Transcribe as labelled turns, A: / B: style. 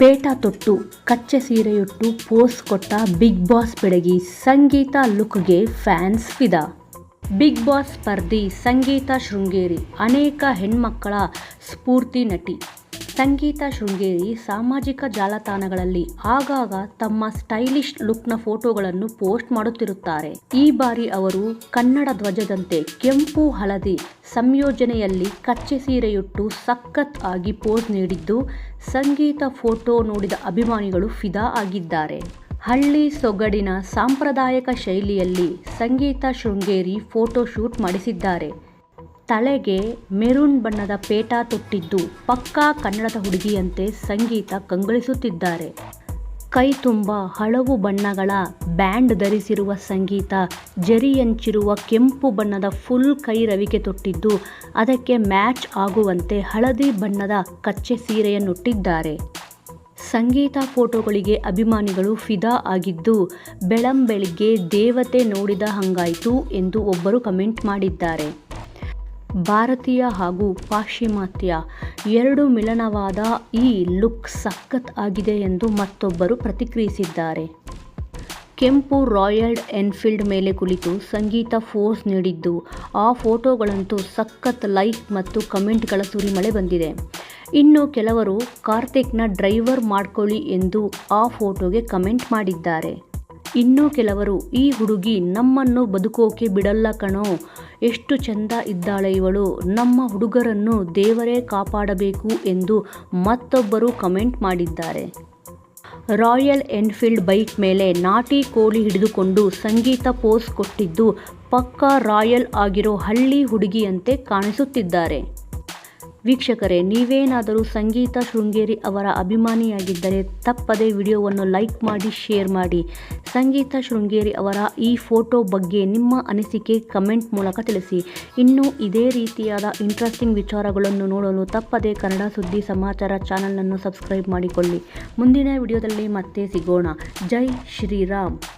A: ಪೇಟ ತೊಟ್ಟು, ಕಚ್ಚೆ ಸೀರೆಯೊಟ್ಟು ಪೋಸ್ ಕೊಟ್ಟ ಬಿಗ್ ಬಾಸ್ ಬೆಡಗಿ ಸಂಗೀತ ಲುಕ್ಗೆ ಫ್ಯಾನ್ಸ್ ಫಿದಾ ಬಿಗ್ ಬಾಸ್ ಸ್ಪರ್ಧಿ ಸಂಗೀತ ಶೃಂಗೇರಿ ಅನೇಕ ಹೆಣ್ಮಕ್ಕಳ ಸ್ಫೂರ್ತಿ ನಟಿ. ಸಂಗೀತ ಶೃಂಗೇರಿ ಸಾಮಾಜಿಕ ಜಾಲತಾಣಗಳಲ್ಲಿ ಆಗಾಗ ತಮ್ಮ ಸ್ಟೈಲಿಶ್ ಲುಕ್ನ ಫೋಟೋಗಳನ್ನು ಪೋಸ್ಟ್ ಮಾಡುತ್ತಿರುತ್ತಾರೆ. ಈ ಬಾರಿ ಅವರು ಕನ್ನಡ ಧ್ವಜದಂತೆ ಕೆಂಪು ಹಳದಿ ಸಂಯೋಜನೆಯಲ್ಲಿ ಕಚ್ಚೆ ಸೀರೆಯುಟ್ಟು ಸಖತ್ ಆಗಿ ಪೋಸ್ ನೀಡಿದ್ದು, ಸಂಗೀತ ಫೋಟೋ ನೋಡಿದ ಅಭಿಮಾನಿಗಳು ಫಿದಾ ಆಗಿದ್ದಾರೆ. ಹಳ್ಳಿ ಸೊಗಡಿನ ಸಾಂಪ್ರದಾಯಿಕ ಶೈಲಿಯಲ್ಲಿ ಸಂಗೀತ ಶೃಂಗೇರಿ ಫೋಟೋ ಶೂಟ್ ಮಾಡಿಸಿದ್ದಾರೆ. ತಲೆಗೆ ಮೆರೂನ್ ಬಣ್ಣದ ಪೇಟ ತೊಟ್ಟಿದ್ದು ಪಕ್ಕಾ ಕನ್ನಡದ ಹುಡುಗಿಯಂತೆ ಸಂಗೀತ ಕಂಗೊಳಿಸುತ್ತಿದ್ದಾರೆ. ಕೈ ತುಂಬ ಹಳವು ಬಣ್ಣಗಳ ಬ್ಯಾಂಡ್ ಧರಿಸಿರುವ ಸಂಗೀತ, ಜರಿಯಂಚಿರುವ ಕೆಂಪು ಬಣ್ಣದ ಫುಲ್ ಕೈ ರವಿಕೆ ತೊಟ್ಟಿದ್ದು ಅದಕ್ಕೆ ಮ್ಯಾಚ್ ಆಗುವಂತೆ ಹಳದಿ ಬಣ್ಣದ ಕಚ್ಚೆ ಸೀರೆಯನ್ನುಟ್ಟಿದ್ದಾರೆ. ಸಂಗೀತ ಫೋಟೋಗಳಿಗೆ ಅಭಿಮಾನಿಗಳು ಫಿದಾ ಆಗಿದ್ದು, ಬೆಳಂಬೆಳಿಗ್ಗೆ ದೇವತೆ ನೋಡಿದ ಹಂಗಾಯ್ತು ಎಂದು ಒಬ್ಬರು ಕಮೆಂಟ್ ಮಾಡಿದ್ದಾರೆ. ಭಾರತೀಯ ಹಾಗೂ ಪಾಶ್ಚಿಮಾತ್ಯ ಎರಡು ಮಿಲನವಾದ ಈ ಲುಕ್ ಸಖತ್ ಆಗಿದೆ ಎಂದು ಮತ್ತೊಬ್ಬರು ಪ್ರತಿಕ್ರಿಯಿಸಿದ್ದಾರೆ. ಕೆಂಪು ರಾಯಲ್ ಎನ್ಫೀಲ್ಡ್ ಮೇಲೆ ಕುಳಿತು ಸಂಗೀತ ಫೋರ್ಸ್ ನೀಡಿದ್ದು, ಆ ಫೋಟೋಗಳಂತೂ ಸಖತ್ ಲೈಕ್ ಮತ್ತು ಕಮೆಂಟ್ಗಳ ಸುರಿಮಳೆ ಬಂದಿದೆ. ಇನ್ನು ಕೆಲವರು ಕಾರ್ತಿಕ್ನ ಡ್ರೈವರ್ ಮಾಡ್ಕೊಳ್ಳಿ ಎಂದು ಆ ಫೋಟೋಗೆ ಕಮೆಂಟ್ ಮಾಡಿದ್ದಾರೆ. ಇನ್ನು ಕೆಲವರು, ಈ ಹುಡುಗಿ ನಮ್ಮನ್ನು ಬದುಕೋಕೆ ಬಿಡಲ್ಲ ಕಣೋ. ಎಷ್ಟು ಚಂದ ಇದ್ದಾಳೆ ಇವಳು. ನಮ್ಮ ಹುಡುಗರನ್ನು ದೇವರೇ ಕಾಪಾಡಬೇಕು ಎಂದು ಮತ್ತೊಬ್ಬರು ಕಮೆಂಟ್ ಮಾಡಿದ್ದಾರೆ. ರಾಯಲ್ ಎನ್ಫೀಲ್ಡ್ ಬೈಕ್ ಮೇಲೆ ನಾಟಿ ಕೋಳಿ ಹಿಡಿದುಕೊಂಡು ಸಂಗೀತ ಪೋಸ್ ಕೊಟ್ಟಿದ್ದು ಪಕ್ಕಾ ರಾಯಲ್ ಆಗಿರೋ ಹಳ್ಳಿ ಹುಡುಗಿಯಂತೆ ಕಾಣಿಸುತ್ತಿದ್ದಾರೆ. ವೀಕ್ಷಕರೇ, ನೀವೇನಾದರೂ ಸಂಗೀತ ಶೃಂಗೇರಿ ಅವರ ಅಭಿಮಾನಿಯಾಗಿದ್ದರೆ ತಪ್ಪದೇ ವಿಡಿಯೋವನ್ನು ಲೈಕ್ ಮಾಡಿ, ಶೇರ್ ಮಾಡಿ. ಸಂಗೀತ ಶೃಂಗೇರಿ ಅವರ ಈ ಫೋಟೋ ಬಗ್ಗೆ ನಿಮ್ಮ ಅನಿಸಿಕೆ ಕಮೆಂಟ್ ಮೂಲಕ ತಿಳಿಸಿ. ಇನ್ನು ಇದೇ ರೀತಿಯಾದ ಇಂಟ್ರೆಸ್ಟಿಂಗ್ ವಿಚಾರಗಳನ್ನು ನೋಡಲು ತಪ್ಪದೇ ಕನ್ನಡ ಸುದ್ದಿ ಸಮಾಚಾರ ಚಾನಲನ್ನು ಸಬ್ಸ್ಕ್ರೈಬ್ ಮಾಡಿಕೊಳ್ಳಿ. ಮುಂದಿನ ವಿಡಿಯೋದಲ್ಲಿ ಮತ್ತೆ ಸಿಗೋಣ. ಜೈ ಶ್ರೀರಾಮ್.